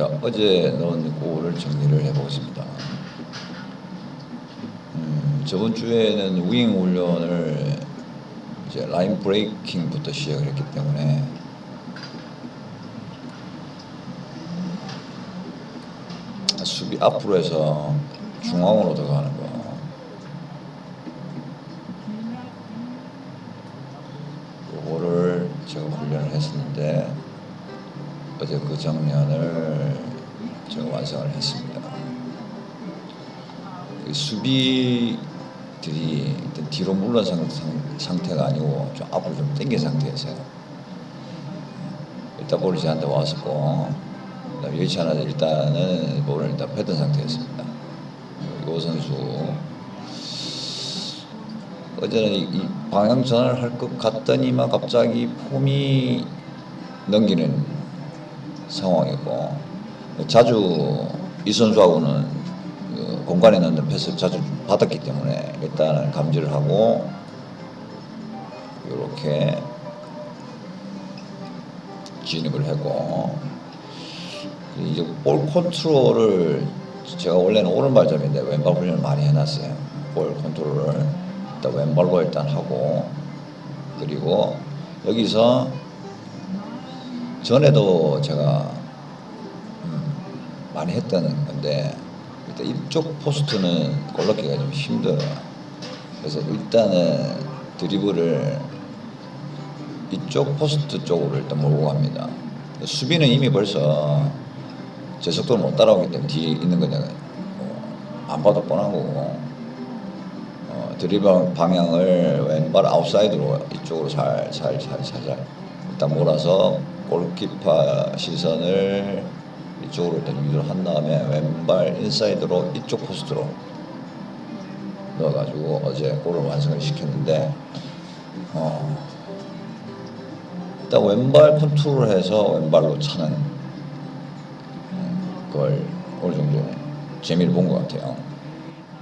자, 어제 넣은 골을 정리를 해보겠습니다. 음, 저번 주에는 윙 훈련을 이제 라인 브레이킹부터 시작을 했기 때문에 수비 앞으로 해서 중앙으로 들어가는 거. 요거를 제가 훈련을 했었는데 어제 그 장면을 제가 완성을 했습니다. 그 수비들이 일단 뒤로 물러선 상- 상태가 아니고 좀 앞으로 좀 당긴 상태에서 일단 볼이 저한테 왔었고 여의치 않아서 일단은 볼을 일단 뺐던 상태였습니다. 이 선수 어제는 이, 이 방향 전환을 할 것 같더니만 갑자기 폼이 넘기는 상황이고 자주 이 선수하고는 그 공간에 넣는 패스를 자주 받았기 때문에 일단은 감지를 하고 이렇게 진입을 했고 이제 볼 컨트롤을 제가 원래는 오른발잡인데 왼발 훈련을 많이 해놨어요. 볼 컨트롤을 일단 왼발로 일단 하고 그리고 여기서 전에도 제가 음, 많이 했던 건데 일단 이쪽 포스트는 골 넣기가 좀 힘들어요. 그래서 일단은 드리블을 이쪽 포스트 쪽으로 일단 몰고 갑니다. 수비는 이미 벌써 제 속도를 못 따라오기 때문에 뒤에 있는 거냐 뭐안 봐도 뻔한 거고 어, 드리블 방향을 왼발 아웃사이드로 이쪽으로 살살살살살 일단 몰아서 골키퍼 시선을 이쪽으로 일단 유도를 한 다음에 왼발 인사이드로 이쪽 포스트로 넣어가지고 어제 골을 완성을 시켰는데 어, 일단 왼발 컨트롤해서 왼발로 차는 음, 걸 어느 정도 재미를 본 것 같아요.